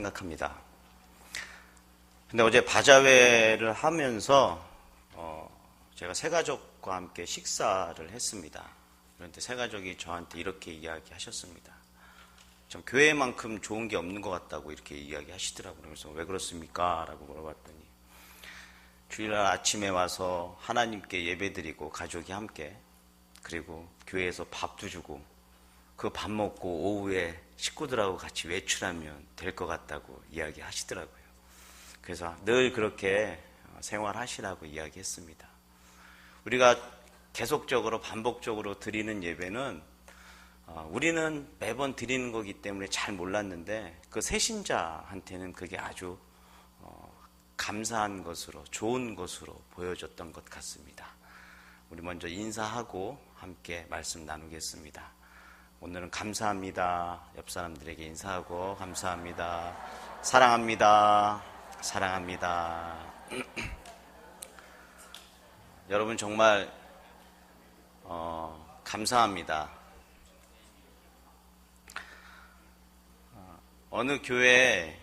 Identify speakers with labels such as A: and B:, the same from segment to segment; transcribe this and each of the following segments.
A: 생각합니다. 근데 어제 바자회를 하면서 어, 제가 새 가족과 함께 식사를 했습니다. 그런데 새 가족이 저한테 이렇게 이야기하셨습니다. 좀 교회만큼 좋은 게 없는 것 같다고 이렇게 이야기하시더라고요. 그래서 왜 그렇습니까? 라고 물어봤더니 주일날 아침에 와서 하나님께 예배드리고 가족이 함께 그리고 교회에서 밥도 주고 그 밥 먹고 오후에 식구들하고 같이 외출하면 될 것 같다고 이야기하시더라고요. 그래서 늘 그렇게 생활하시라고 이야기했습니다. 우리가 계속적으로 반복적으로 드리는 예배는 어, 우리는 매번 드리는 거기 때문에 잘 몰랐는데 그 새신자한테는 그게 아주 어, 감사한 것으로 좋은 것으로 보여졌던 것 같습니다. 우리 먼저 인사하고 함께 말씀 나누겠습니다. 오늘은 감사합니다. 옆 사람들에게 인사하고 감사합니다. 사랑합니다. 사랑합니다. 여러분 정말 어, 감사합니다. 어느 교회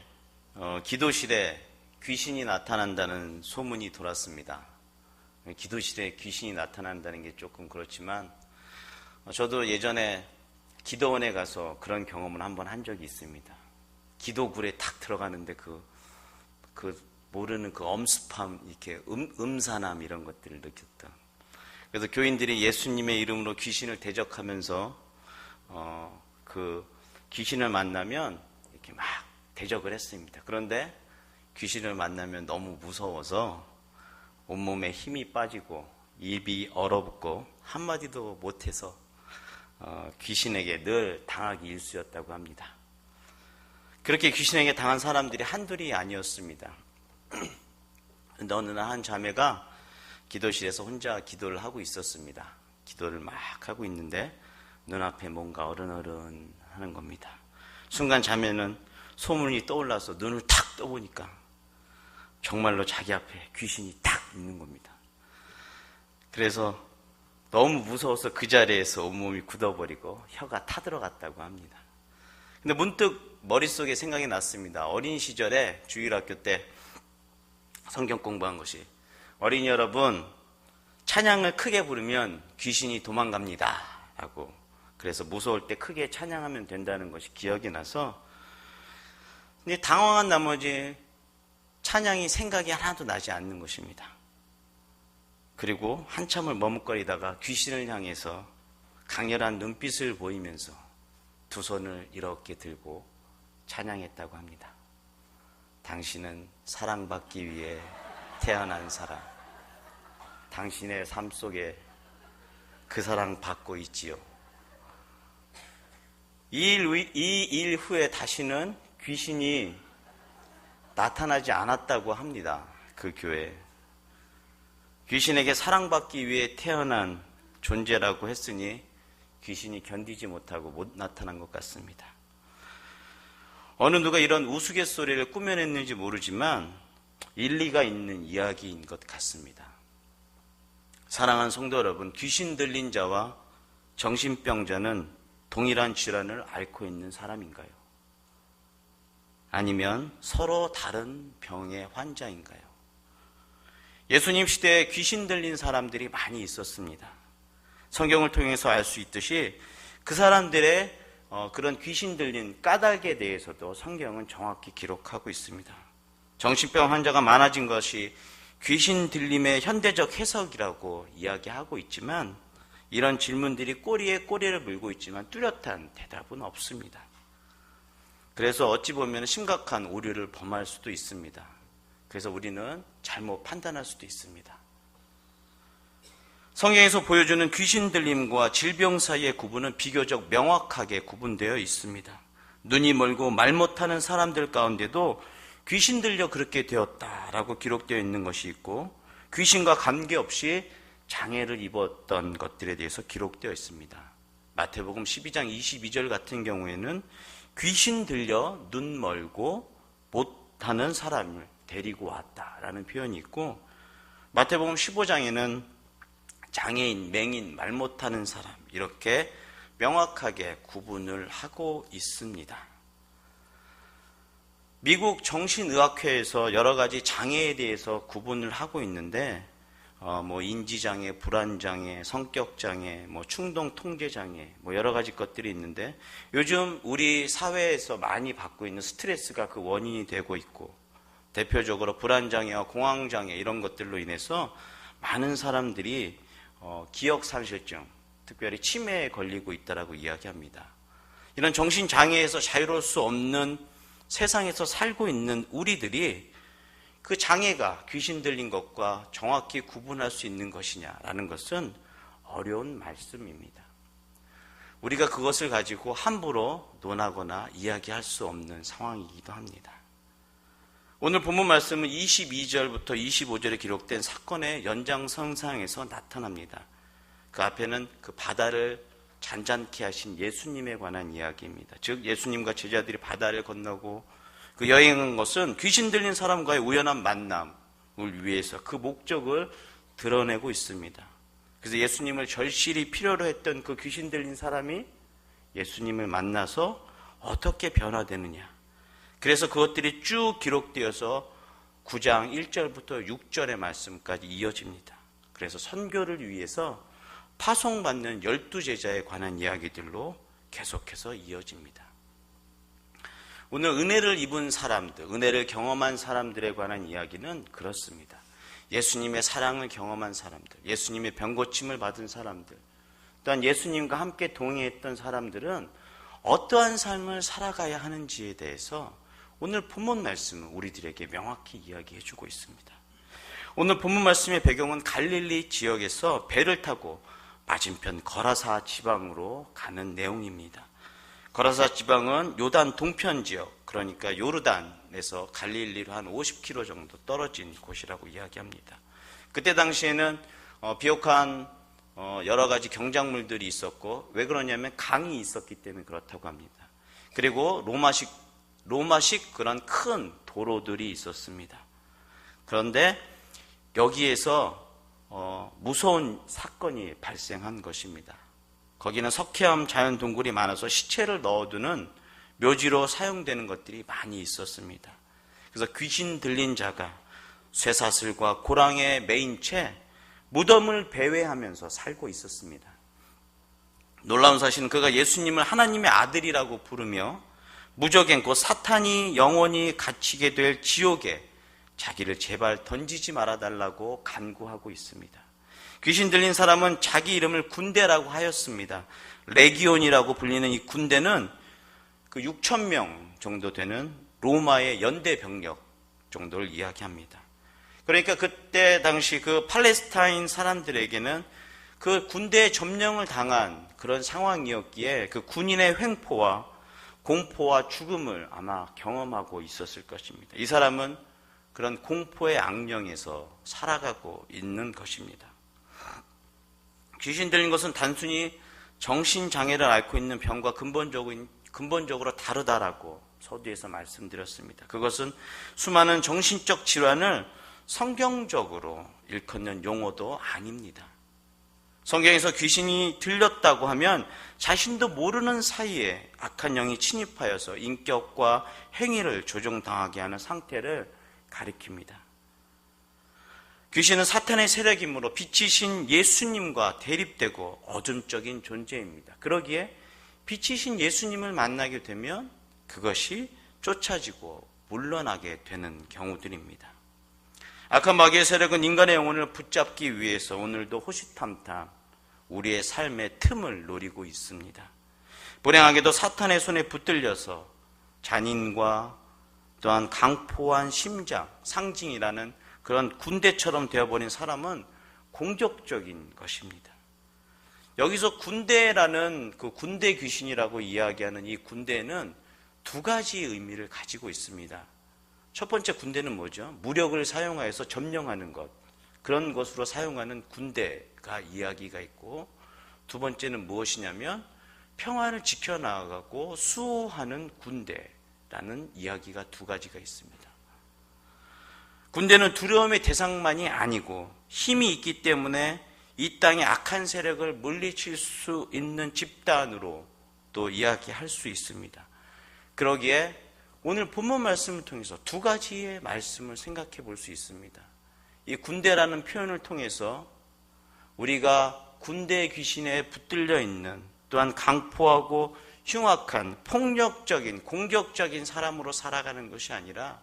A: 어, 기도실에 귀신이 나타난다는 소문이 돌았습니다. 기도실에 귀신이 나타난다는 게 조금 그렇지만 어, 저도 예전에 기도원에 가서 그런 경험을 한번 한 적이 있습니다. 기도굴에 탁 들어가는데 그, 그 모르는 그 엄습함, 이렇게 음, 음산함 이런 것들을 느꼈다. 그래서 교인들이 예수님의 이름으로 귀신을 대적하면서 어, 그 귀신을 만나면 이렇게 막 대적을 했습니다. 그런데 귀신을 만나면 너무 무서워서 온몸에 힘이 빠지고 입이 얼어붙고 한마디도 못해서 어, 귀신에게 늘 당하기 일쑤였다고 합니다. 그렇게 귀신에게 당한 사람들이 한둘이 아니었습니다. 근데 어느 날 한 자매가 기도실에서 혼자 기도를 하고 있었습니다. 기도를 막 하고 있는데 눈앞에 뭔가 어른어른 하는 겁니다. 순간 자매는 소문이 떠올라서 눈을 탁 떠보니까 정말로 자기 앞에 귀신이 딱 있는 겁니다. 그래서 너무 무서워서 그 자리에서 온몸이 굳어버리고 혀가 타들어갔다고 합니다. 근데 문득 머릿속에 생각이 났습니다. 어린 시절에 주일학교 때 성경 공부한 것이 어린이 여러분 찬양을 크게 부르면 귀신이 도망갑니다. 라고 그래서 무서울 때 크게 찬양하면 된다는 것이 기억이 나서 근데 당황한 나머지 찬양이 생각이 하나도 나지 않는 것입니다. 그리고 한참을 머뭇거리다가 귀신을 향해서 강렬한 눈빛을 보이면서 두 손을 이렇게 들고 찬양했다고 합니다. 당신은 사랑받기 위해 태어난 사람. 당신의 삶 속에 그 사랑 받고 있지요. 이일 후에 다시는 귀신이 나타나지 않았다고 합니다. 그 교회. 귀신에게 사랑받기 위해 태어난 존재라고 했으니 귀신이 견디지 못하고 못 나타난 것 같습니다. 어느 누가 이런 우스갯소리를 꾸며냈는지 모르지만 일리가 있는 이야기인 것 같습니다. 사랑하는 성도 여러분, 귀신 들린 자와 정신병자는 동일한 질환을 앓고 있는 사람인가요? 아니면 서로 다른 병의 환자인가요? 예수님 시대에 귀신 들린 사람들이 많이 있었습니다. 성경을 통해서 알 수 있듯이 그 사람들의 어, 그런 귀신 들린 까닭에 대해서도 성경은 정확히 기록하고 있습니다. 정신병 환자가 많아진 것이 귀신 들림의 현대적 해석이라고 이야기하고 있지만 이런 질문들이 꼬리에 꼬리를 물고 있지만 뚜렷한 대답은 없습니다. 그래서 어찌 보면 심각한 오류를 범할 수도 있습니다. 그래서 우리는 잘못 판단할 수도 있습니다. 성경에서 보여주는 귀신 들림과 질병 사이의 구분은 비교적 명확하게 구분되어 있습니다. 눈이 멀고 말 못하는 사람들 가운데도 귀신 들려 그렇게 되었다라고 기록되어 있는 것이 있고 귀신과 관계없이 장애를 입었던 것들에 대해서 기록되어 있습니다. 마태복음 12장 22절 같은 경우에는 귀신 들려 눈 멀고 못하는 사람을 데리고 왔다라는 표현이 있고 마태복음 15장에는 장애인, 맹인, 말 못하는 사람 이렇게 명확하게 구분을 하고 있습니다. 미국 정신의학회에서 여러 가지 장애에 대해서 구분을 하고 있는데 어, 뭐 인지장애, 불안장애, 성격장애, 뭐 충동통제장애, 뭐 여러 가지 것들이 있는데 요즘 우리 사회에서 많이 받고 있는 스트레스가 그 원인이 되고 있고 대표적으로 불안장애와 공황장애 이런 것들로 인해서 많은 사람들이 어, 기억상실증, 특별히 치매에 걸리고 있다라고 이야기합니다. 이런 정신장애에서 자유로울 수 없는 세상에서 살고 있는 우리들이 그 장애가 귀신 들린 것과 정확히 구분할 수 있는 것이냐라는 것은 어려운 말씀입니다. 우리가 그것을 가지고 함부로 논하거나 이야기할 수 없는 상황이기도 합니다. 오늘 본문 말씀은 22절부터 25절에 기록된 사건의 연장선상에서 나타납니다. 그 앞에는 그 바다를 잔잔케 하신 예수님에 관한 이야기입니다. 즉 예수님과 제자들이 바다를 건너고 그 여행한 것은 귀신 들린 사람과의 우연한 만남을 위해서 그 목적을 드러내고 있습니다. 그래서 예수님을 절실히 필요로 했던 그 귀신 들린 사람이 예수님을 만나서 어떻게 변화되느냐. 그래서 그것들이 쭉 기록되어서 9장 1절부터 6절의 말씀까지 이어집니다. 그래서 선교를 위해서 파송받는 열두 제자에 관한 이야기들로 계속해서 이어집니다. 오늘 은혜를 입은 사람들, 은혜를 경험한 사람들에 관한 이야기는 그렇습니다. 예수님의 사랑을 경험한 사람들, 예수님의 병고침을 받은 사람들, 또한 예수님과 함께 동행했던 사람들은 어떠한 삶을 살아가야 하는지에 대해서 오늘 본문 말씀은 우리들에게 명확히 이야기해 주고 있습니다. 오늘 본문 말씀의 배경은 갈릴리 지역에서 배를 타고 맞은편 거라사 지방으로 가는 내용입니다. 거라사 지방은 요단 동편 지역, 그러니까 요르단에서 갈릴리로 한 50km 정도 떨어진 곳이라고 이야기합니다. 그때 당시에는 어, 비옥한 어, 여러 가지 경작물들이 있었고 왜 그러냐면 강이 있었기 때문에 그렇다고 합니다. 그리고 로마식 로마식 그런 큰 도로들이 있었습니다. 그런데 여기에서 어, 무서운 사건이 발생한 것입니다. 거기는 석회암 자연 동굴이 많아서 시체를 넣어두는 묘지로 사용되는 것들이 많이 있었습니다. 그래서 귀신 들린 자가 쇠사슬과 고랑에 메인 채 무덤을 배회하면서 살고 있었습니다. 놀라운 사실은 그가 예수님을 하나님의 아들이라고 부르며 무적행 곧 사탄이 영원히 갇히게 될 지옥에 자기를 제발 던지지 말아달라고 간구하고 있습니다. 귀신 들린 사람은 자기 이름을 군대라고 하였습니다. 레기온이라고 불리는 이 군대는 그 6천 명 정도 되는 로마의 연대 병력 정도를 이야기합니다. 그러니까 그때 당시 그 팔레스타인 사람들에게는 그 군대의 점령을 당한 그런 상황이었기에 그 군인의 횡포와 공포와 죽음을 아마 경험하고 있었을 것입니다. 이 사람은 그런 공포의 악령에서 살아가고 있는 것입니다. 귀신 들린 것은 단순히 정신장애를 앓고 있는 병과 근본적으로, 근본적으로 다르다라고 서두에서 말씀드렸습니다. 그것은 수많은 정신적 질환을 성경적으로 일컫는 용어도 아닙니다. 성경에서 귀신이 들렸다고 하면 자신도 모르는 사이에 악한 영이 침입하여서 인격과 행위를 조종당하게 하는 상태를 가리킵니다. 귀신은 사탄의 세력이므로 빛이신 예수님과 대립되고 어둠적인 존재입니다. 그러기에 빛이신 예수님을 만나게 되면 그것이 쫓아지고 물러나게 되는 경우들입니다. 악한 마귀의 세력은 인간의 영혼을 붙잡기 위해서 오늘도 호시탐탐 우리의 삶의 틈을 노리고 있습니다. 불행하게도 사탄의 손에 붙들려서 잔인과 또한 강포한 심장, 상징이라는 그런 군대처럼 되어버린 사람은 공격적인 것입니다. 여기서 군대라는 그 군대 귀신이라고 이야기하는 이 군대는 두 가지 의미를 가지고 있습니다. 첫 번째 군대는 뭐죠? 무력을 사용하여서 점령하는 것. 그런 것으로 사용하는 군대가 이야기가 있고 두 번째는 무엇이냐면 평화를 지켜나가고 수호하는 군대라는 이야기가 두 가지가 있습니다. 군대는 두려움의 대상만이 아니고 힘이 있기 때문에 이 땅의 악한 세력을 물리칠 수 있는 집단으로 또 이야기할 수 있습니다. 그러기에 오늘 본문 말씀을 통해서 두 가지의 말씀을 생각해 볼 수 있습니다. 이 군대라는 표현을 통해서 우리가 군대 귀신에 붙들려 있는 또한 강포하고 흉악한 폭력적인 공격적인 사람으로 살아가는 것이 아니라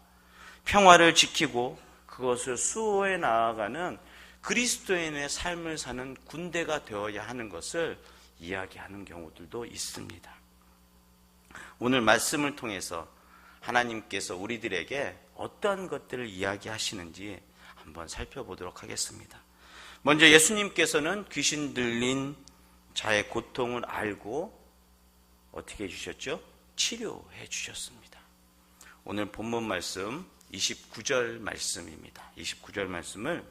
A: 평화를 지키고 그것을 수호해 나아가는 그리스도인의 삶을 사는 군대가 되어야 하는 것을 이야기하는 경우들도 있습니다. 오늘 말씀을 통해서 하나님께서 우리들에게 어떤 것들을 이야기하시는지 한번 살펴보도록 하겠습니다. 먼저 예수님께서는 귀신 들린 자의 고통을 알고 어떻게 해주셨죠? 치료해 주셨습니다. 오늘 본문 말씀 29절 말씀입니다. 29절 말씀을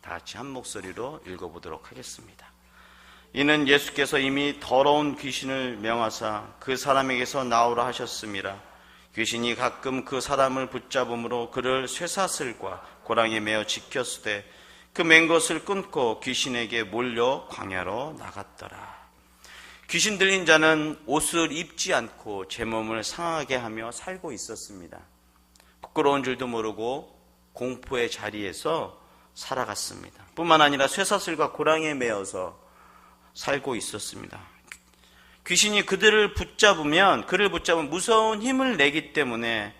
A: 다 같이 한 목소리로 읽어보도록 하겠습니다. 이는 예수께서 이미 더러운 귀신을 명하사 그 사람에게서 나오라 하셨습니다. 귀신이 가끔 그 사람을 붙잡음으로 그를 쇠사슬과 고랑에 매어 지켰으되 그 맨 것을 끊고 귀신에게 몰려 광야로 나갔더라. 귀신 들린 자는 옷을 입지 않고 제 몸을 상하게 하며 살고 있었습니다. 부끄러운 줄도 모르고 공포의 자리에서 살아갔습니다. 뿐만 아니라 쇠사슬과 고랑에 매어서 살고 있었습니다. 귀신이 그들을 붙잡으면 그를 붙잡은 무서운 힘을 내기 때문에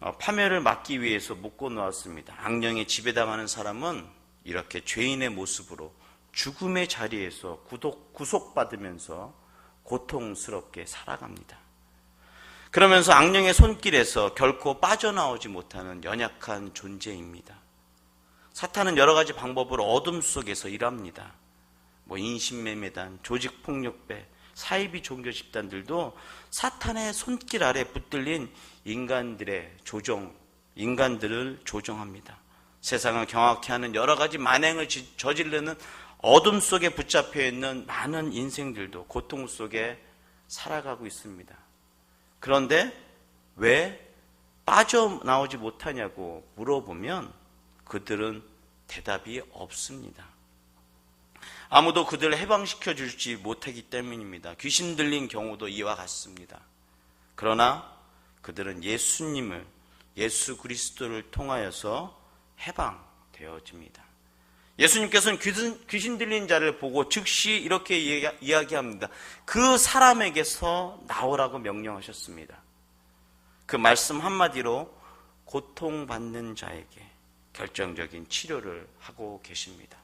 A: 어, 파멸을 막기 위해서 묶고 놓았습니다. 악령에 지배당하는 사람은 이렇게 죄인의 모습으로 죽음의 자리에서 구독, 구속받으면서 고통스럽게 살아갑니다. 그러면서 악령의 손길에서 결코 빠져나오지 못하는 연약한 존재입니다. 사탄은 여러 가지 방법으로 어둠 속에서 일합니다. 뭐 인신매매단, 조직폭력배, 사이비 종교 집단들도 사탄의 손길 아래 붙들린 인간들의 조종, 인간들을 조종합니다. 세상을 경악케 하는 여러 가지 만행을 저지르는 어둠 속에 붙잡혀 있는 많은 인생들도 고통 속에 살아가고 있습니다. 그런데 왜 빠져나오지 못하냐고 물어보면 그들은 대답이 없습니다. 아무도 그들을 해방시켜 줄지 못하기 때문입니다. 귀신 들린 경우도 이와 같습니다. 그러나 그들은 예수님을 예수 그리스도를 통하여서 해방되어집니다. 예수님께서는 귀신, 귀신 들린 자를 보고 즉시 이렇게 이야기합니다. 그 사람에게서 나오라고 명령하셨습니다. 그 말씀 한마디로 고통받는 자에게 결정적인 치료를 하고 계십니다.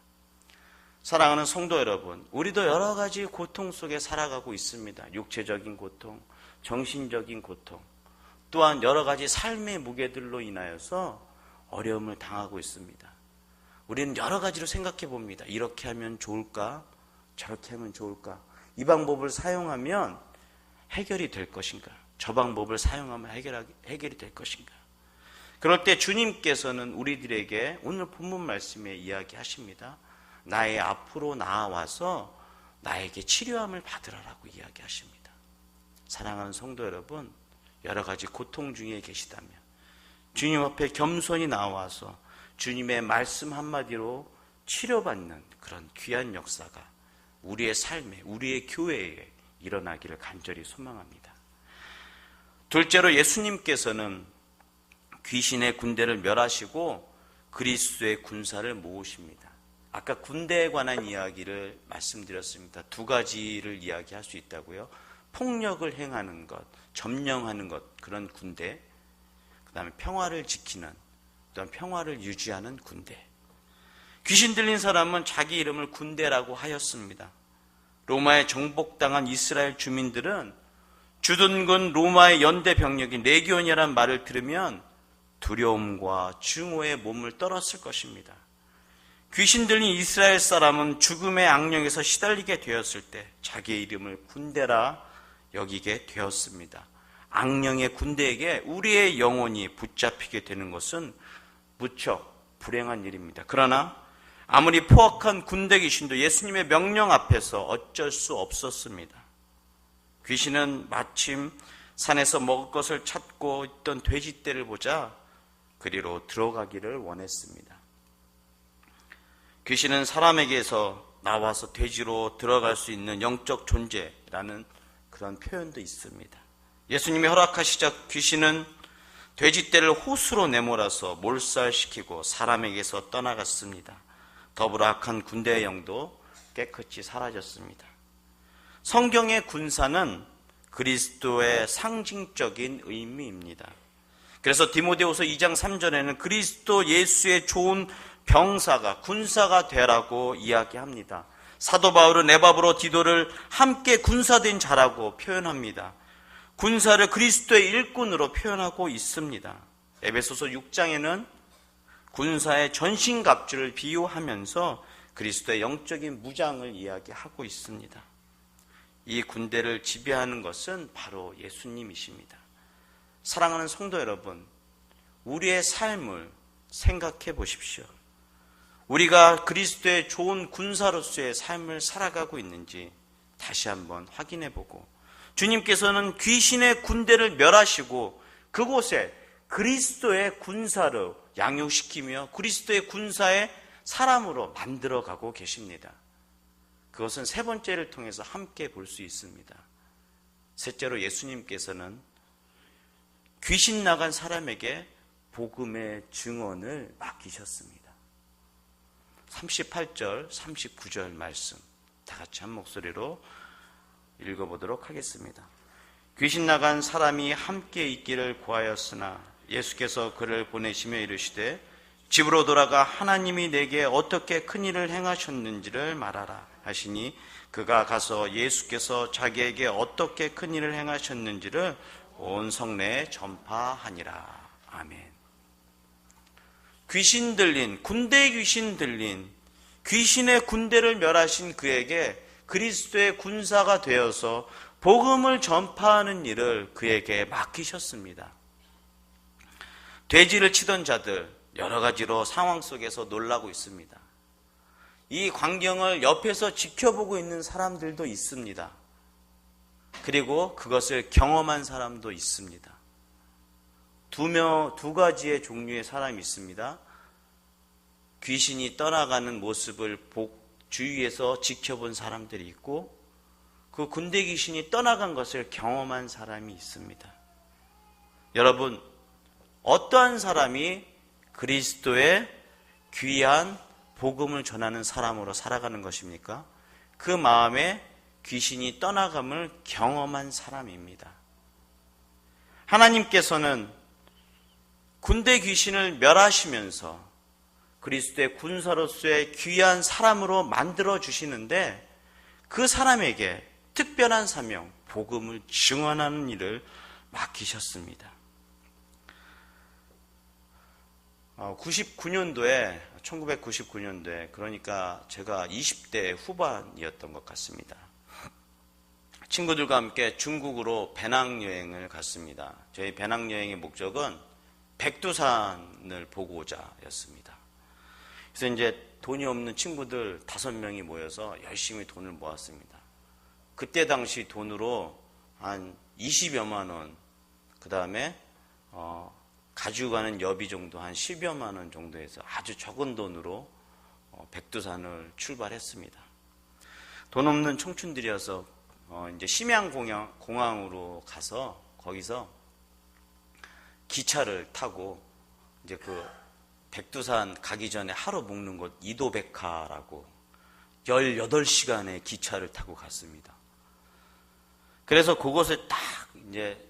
A: 사랑하는 성도 여러분, 우리도 여러 가지 고통 속에 살아가고 있습니다. 육체적인 고통, 정신적인 고통, 또한 여러 가지 삶의 무게들로 인하여서 어려움을 당하고 있습니다. 우리는 여러 가지로 생각해 봅니다. 이렇게 하면 좋을까? 저렇게 하면 좋을까? 이 방법을 사용하면 해결이 될 것인가? 저 방법을 사용하면 해결하기, 해결이 될 것인가? 그럴 때 주님께서는 우리들에게 오늘 본문 말씀에 이야기하십니다. 나의 앞으로 나와서 나에게 치료함을 받으라라고 이야기하십니다. 사랑하는 성도 여러분, 여러 가지 고통 중에 계시다면 주님 앞에 겸손히 나와서 주님의 말씀 한마디로 치료받는 그런 귀한 역사가 우리의 삶에, 우리의 교회에 일어나기를 간절히 소망합니다. 둘째로 예수님께서는 귀신의 군대를 멸하시고 그리스도의 군사를 모으십니다. 아까 군대에 관한 이야기를 말씀드렸습니다. 두 가지를 이야기할 수 있다고요. 폭력을 행하는 것, 점령하는 것, 그런 군대. 그 다음에 평화를 지키는, 또한 평화를 유지하는 군대. 귀신 들린 사람은 자기 이름을 군대라고 하였습니다. 로마에 정복당한 이스라엘 주민들은 주둔군 로마의 연대 병력인 레기온이라는 말을 들으면 두려움과 증오의 몸을 떨었을 것입니다. 귀신 들린 이스라엘 사람은 죽음의 악령에서 시달리게 되었을 때 자기의 이름을 군대라 여기게 되었습니다. 악령의 군대에게 우리의 영혼이 붙잡히게 되는 것은 무척 불행한 일입니다. 그러나 아무리 포악한 군대 귀신도 예수님의 명령 앞에서 어쩔 수 없었습니다. 귀신은 마침 산에서 먹을 것을 찾고 있던 돼지떼를 보자 그리로 들어가기를 원했습니다. 귀신은 사람에게서 나와서 돼지로 들어갈 수 있는 영적 존재라는 그런 표현도 있습니다. 예수님이 허락하시자 귀신은 돼지떼를 호수로 내몰아서 몰살시키고 사람에게서 떠나갔습니다. 더불어 악한 군대의 영도 깨끗이 사라졌습니다. 성경의 군사는 그리스도의 상징적인 의미입니다. 그래서 디모데후서 2장 3절에는 그리스도 예수의 좋은 병사가 군사가 되라고 이야기합니다. 사도 바울은 에바브로 디도를 함께 군사된 자라고 표현합니다. 군사를 그리스도의 일꾼으로 표현하고 있습니다. 에베소서 6장에는 군사의 전신갑주를 비유하면서 그리스도의 영적인 무장을 이야기하고 있습니다. 이 군대를 지배하는 것은 바로 예수님이십니다. 사랑하는 성도 여러분, 우리의 삶을 생각해 보십시오. 우리가 그리스도의 좋은 군사로서의 삶을 살아가고 있는지 다시 한번 확인해 보고 주님께서는 귀신의 군대를 멸하시고 그곳에 그리스도의 군사로 양육시키며 그리스도의 군사의 사람으로 만들어 가고 계십니다. 그것은 세 번째를 통해서 함께 볼 수 있습니다. 셋째로 예수님께서는 귀신 나간 사람에게 복음의 증언을 맡기셨습니다. 38절, 39절 말씀 다 같이 한 목소리로 읽어보도록 하겠습니다. 귀신 나간 사람이 함께 있기를 구하였으나 예수께서 그를 보내시며 이르시되 집으로 돌아가 하나님이 내게 어떻게 큰 일을 행하셨는지를 말하라 하시니 그가 가서 예수께서 자기에게 어떻게 큰 일을 행하셨는지를 온 성내에 전파하니라. 아멘. 귀신 들린, 군대 귀신 들린, 귀신의 군대를 멸하신 그에게 그리스도의 군사가 되어서 복음을 전파하는 일을 그에게 맡기셨습니다. 돼지를 치던 자들 여러 가지로 상황 속에서 놀라고 있습니다. 이 광경을 옆에서 지켜보고 있는 사람들도 있습니다. 그리고 그것을 경험한 사람도 있습니다. 두 명, 두 가지의 종류의 사람이 있습니다. 귀신이 떠나가는 모습을 복, 주위에서 지켜본 사람들이 있고, 그 군대 귀신이 떠나간 것을 경험한 사람이 있습니다. 여러분, 어떠한 사람이 그리스도의 귀한 복음을 전하는 사람으로 살아가는 것입니까? 그 마음에 귀신이 떠나감을 경험한 사람입니다. 하나님께서는 군대 귀신을 멸하시면서 그리스도의 군사로서의 귀한 사람으로 만들어 주시는데 그 사람에게 특별한 사명, 복음을 증언하는 일을 맡기셨습니다. 99년도에, 1999년도에, 그러니까 제가 20대 후반이었던 것 같습니다. 친구들과 함께 중국으로 배낭 여행을 갔습니다. 저희 배낭 여행의 목적은 백두산을 보고자였습니다. 그래서 이제 돈이 없는 친구들 다섯 명이 모여서 열심히 돈을 모았습니다. 그때 당시 돈으로 한 20여만 원, 그 다음에 어, 가지고 가는 여비 정도 한 10여만 원 정도에서 아주 적은 돈으로 어, 백두산을 출발했습니다. 돈 없는 청춘들이어서 어, 이제 심양 공항, 공항으로 가서 거기서 기차를 타고 이제 그 백두산 가기 전에 하루 묵는 곳 이도백화라고 18시간의 기차를 타고 갔습니다. 그래서 그곳에 딱 이제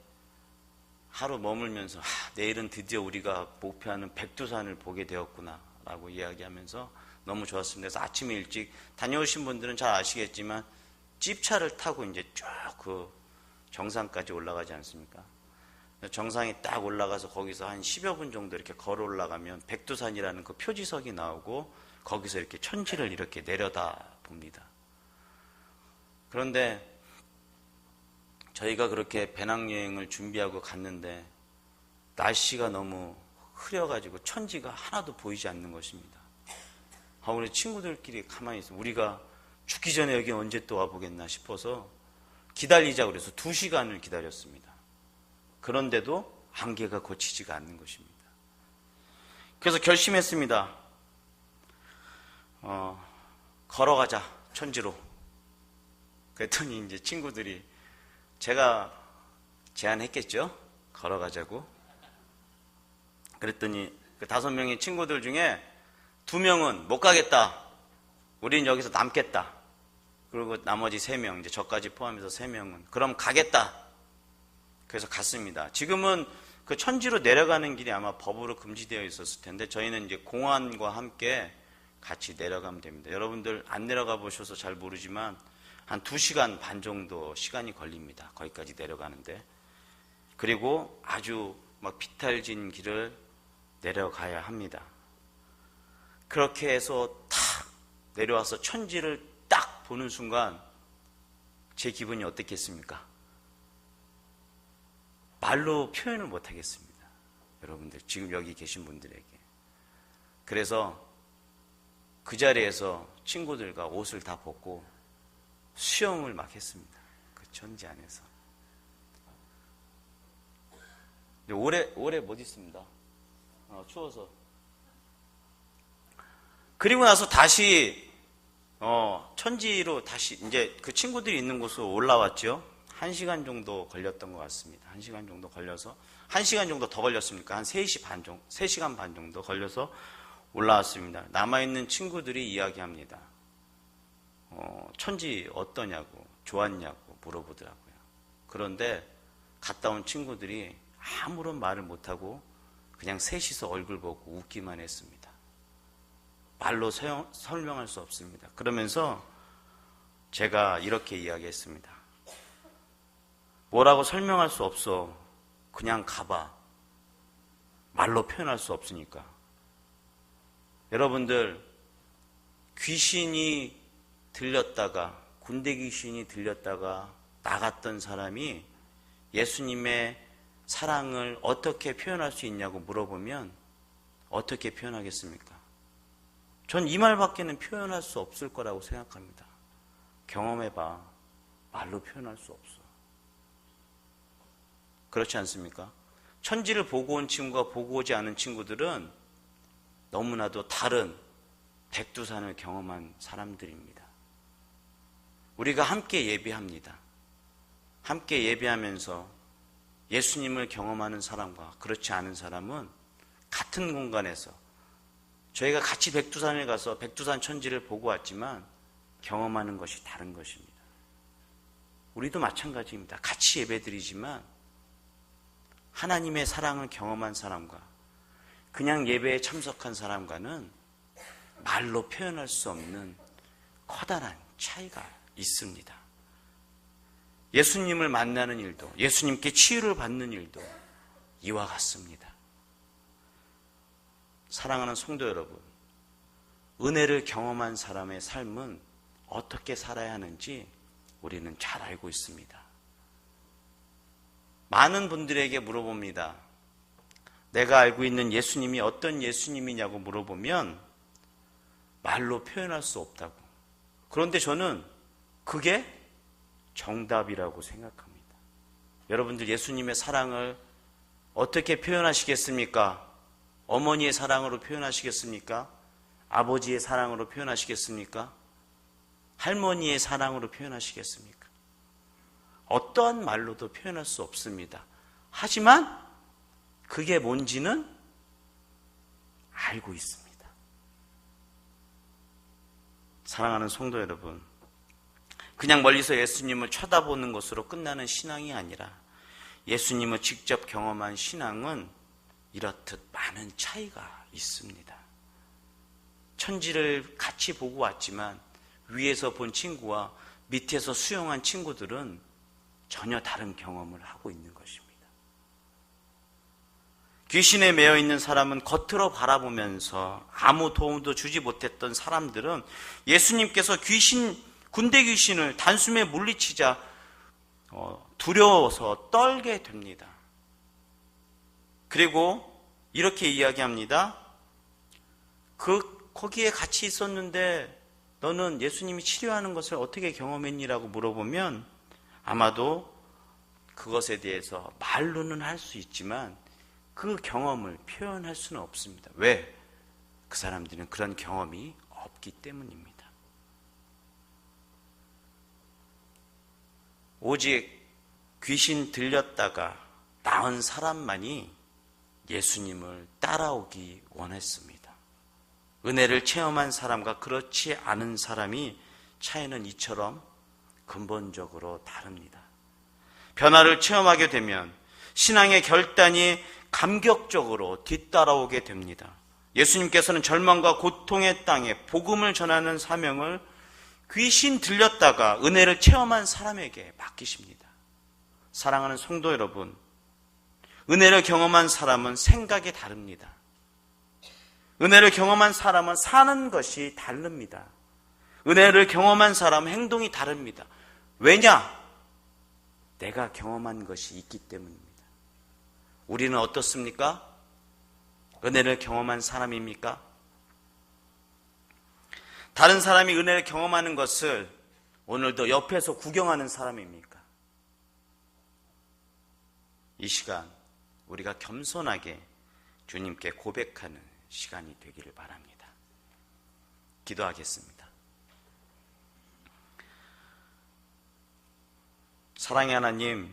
A: 하루 머물면서 아, 내일은 드디어 우리가 목표하는 백두산을 보게 되었구나라고 이야기하면서 너무 좋았습니다. 그래서 아침에 일찍 다녀오신 분들은 잘 아시겠지만 집차를 타고 이제 쭉 그 정상까지 올라가지 않습니까? 정상에 딱 올라가서 거기서 한 10여 분 정도 이렇게 걸어 올라가면 백두산이라는 그 표지석이 나오고 거기서 이렇게 천지를 이렇게 내려다 봅니다. 그런데 저희가 그렇게 배낭여행을 준비하고 갔는데 날씨가 너무 흐려가지고 천지가 하나도 보이지 않는 것입니다. 아, 우리 친구들끼리 가만히 있어. 우리가 죽기 전에 여기 언제 또 와보겠나 싶어서 기다리자 그래서 두 시간을 기다렸습니다. 그런데도 안개가 고치지가 않는 것입니다. 그래서 결심했습니다. 어, 걸어가자, 천지로. 그랬더니 이제 친구들이 제가 제안했겠죠? 걸어가자고. 그랬더니 그 다섯 명의 친구들 중에 두 명은 못 가겠다. 우린 여기서 남겠다. 그리고 나머지 세 명, 이제 저까지 포함해서 세 명은 그럼 가겠다. 그래서 갔습니다. 지금은 그 천지로 내려가는 길이 아마 법으로 금지되어 있었을 텐데 저희는 이제 공안과 함께 같이 내려가면 됩니다. 여러분들 안 내려가 보셔서 잘 모르지만 한 두시간 반 정도 시간이 걸립니다. 거기까지 내려가는데. 그리고 아주 막 비탈진 길을 내려가야 합니다. 그렇게 해서 탁 내려와서 천지를 딱 보는 순간 제 기분이 어떻겠습니까? 말로 표현을 못 하겠습니다. 여러분들, 지금 여기 계신 분들에게. 그래서 그 자리에서 친구들과 옷을 다 벗고 수영을 막 했습니다. 그 천지 안에서. 오래, 오래 못 있습니다. 어, 추워서. 그리고 나서 다시, 어, 천지로 다시, 이제 그 친구들이 있는 곳으로 올라왔죠. 한 시간 정도 걸렸던 것 같습니다. 한 시간 정도 걸려서. 한 시간 정도 더 걸렸습니까? 한 3시 반 정도, 3시간 반 정도 걸려서 올라왔습니다. 남아있는 친구들이 이야기합니다. 어, 천지 어떠냐고, 좋았냐고 물어보더라고요. 그런데 갔다 온 친구들이 아무런 말을 못하고 그냥 셋이서 얼굴 보고 웃기만 했습니다. 말로 설명할 수 없습니다. 그러면서 제가 이렇게 이야기했습니다. 뭐라고 설명할 수 없어. 그냥 가봐. 말로 표현할 수 없으니까. 여러분들, 귀신이 들렸다가, 군대 귀신이 들렸다가 나갔던 사람이 예수님의 사랑을 어떻게 표현할 수 있냐고 물어보면 어떻게 표현하겠습니까? 전 이 말밖에는 표현할 수 없을 거라고 생각합니다. 경험해봐. 말로 표현할 수 없어. 그렇지 않습니까? 천지를 보고 온 친구가 보고 오지 않은 친구들은 너무나도 다른 백두산을 경험한 사람들입니다. 우리가 함께 예배합니다. 함께 예배하면서 예수님을 경험하는 사람과 그렇지 않은 사람은 같은 공간에서 저희가 같이 백두산에 가서 백두산 천지를 보고 왔지만 경험하는 것이 다른 것입니다. 우리도 마찬가지입니다. 같이 예배드리지만 하나님의 사랑을 경험한 사람과 그냥 예배에 참석한 사람과는 말로 표현할 수 없는 커다란 차이가 있습니다. 예수님을 만나는 일도, 예수님께 치유를 받는 일도 이와 같습니다. 사랑하는 성도 여러분, 은혜를 경험한 사람의 삶은 어떻게 살아야 하는지 우리는 잘 알고 있습니다. 많은 분들에게 물어봅니다. 내가 알고 있는 예수님이 어떤 예수님이냐고 물어보면 말로 표현할 수 없다고. 그런데 저는 그게 정답이라고 생각합니다. 여러분들 예수님의 사랑을 어떻게 표현하시겠습니까? 어머니의 사랑으로 표현하시겠습니까? 아버지의 사랑으로 표현하시겠습니까? 할머니의 사랑으로 표현하시겠습니까? 어떠한 말로도 표현할 수 없습니다. 하지만 그게 뭔지는 알고 있습니다. 사랑하는 성도 여러분, 그냥 멀리서 예수님을 쳐다보는 것으로 끝나는 신앙이 아니라 예수님을 직접 경험한 신앙은 이렇듯 많은 차이가 있습니다. 천지를 같이 보고 왔지만 위에서 본 친구와 밑에서 수용한 친구들은 전혀 다른 경험을 하고 있는 것입니다. 귀신에 매여 있는 사람은 겉으로 바라보면서 아무 도움도 주지 못했던 사람들은 예수님께서 귀신 군대 귀신을 단숨에 물리치자 어, 두려워서 떨게 됩니다. 그리고 이렇게 이야기합니다. 그 거기에 같이 있었는데 너는 예수님이 치료하는 것을 어떻게 경험했니라고 물어보면 아마도 그것에 대해서 말로는 할 수 있지만 그 경험을 표현할 수는 없습니다. 왜? 그 사람들은 그런 경험이 없기 때문입니다. 오직 귀신 들렸다가 나은 사람만이 예수님을 따라오기 원했습니다. 은혜를 체험한 사람과 그렇지 않은 사람이 차이는 이처럼 근본적으로 다릅니다. 변화를 체험하게 되면 신앙의 결단이 감격적으로 뒤따라오게 됩니다. 예수님께서는 절망과 고통의 땅에 복음을 전하는 사명을 귀신 들렸다가 은혜를 체험한 사람에게 맡기십니다. 사랑하는 성도 여러분, 은혜를 경험한 사람은 생각이 다릅니다. 은혜를 경험한 사람은 사는 것이 다릅니다. 은혜를 경험한 사람은 행동이 다릅니다. 왜냐? 내가 경험한 것이 있기 때문입니다. 우리는 어떻습니까? 은혜를 경험한 사람입니까? 다른 사람이 은혜를 경험하는 것을 오늘도 옆에서 구경하는 사람입니까? 이 시간 우리가 겸손하게 주님께 고백하는 시간이 되기를 바랍니다. 기도하겠습니다. 사랑의 하나님,